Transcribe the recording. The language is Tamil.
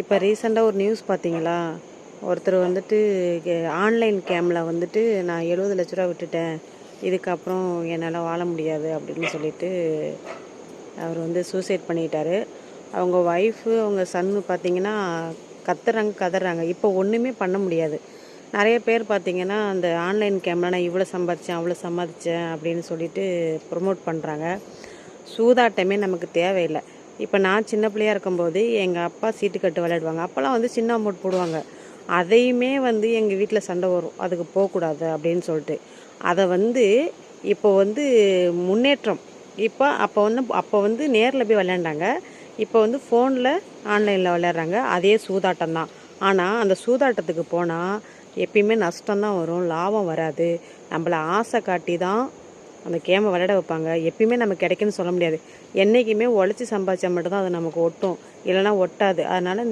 இப்போ ரீசெண்டாக ஒரு நியூஸ் பார்த்தீங்களா ஒருத்தர் வந்துட்டு ஆன்லைன் கேமில் வந்துட்டு நான் எழுபது லட்ச ரூபா விட்டுட்டேன். இதுக்கப்புறம் என்னால் வாழ முடியாது அப்படின்னு சொல்லிட்டு அவர் வந்து சூசைட் பண்ணிட்டாரு. அவங்க ஒய்ஃபு அவங்க சன்னு பார்த்தீங்கன்னா கத்துறாங்க கதறாங்க. இப்போ ஒன்றுமே பண்ண முடியாது. நிறைய பேர் பார்த்தீங்கன்னா அந்த ஆன்லைன் கேமில் நான் இவ்வளோ சம்பாதிச்சேன் அவ்வளோ சம்பாதிச்சேன் அப்படின்னு சொல்லிட்டு ப்ரொமோட் பண்ணுறாங்க சூதாட்டமே நமக்கு தேவையில்லை. இப்போ நான் சின்ன பிள்ளையா இருக்கும்போது எங்கள் அப்பா சீட்டு கட்டு விளையாடுவாங்க. அப்போல்லாம் வந்து சின்ன அமௌண்ட் போடுவாங்க. அதையுமே வந்து எங்கள் வீட்டில் சண்டை வரும். அதுக்கு போகக்கூடாது அப்படின்னு சொல்லிட்டு. அதை வந்து இப்போ வந்து முன்னேற்றம். இப்போ அப்போ வந்து அப்போ வந்து நேரில் போய் விளையாண்டாங்க. இப்போ வந்து ஃபோனில் ஆன்லைனில் விளையாடுறாங்க. அதே சூதாட்டம் தான். ஆனால் அந்த சூதாட்டத்துக்கு போனால் எப்பயுமே நஷ்டம் தான் வரும். லாபம் வராது. நம்மளை ஆசை காட்டி தான் அந்த கேமை விளையாட வைப்பாங்க. எப்பயுமே நமக்கு கிடைக்குன்னு சொல்ல முடியாது. என்றைக்குமே உழைச்சி சம்பாதிச்சா மட்டும்தான் அது நமக்கு ஒட்டும். இல்லைன்னா ஒட்டாது. அதனால்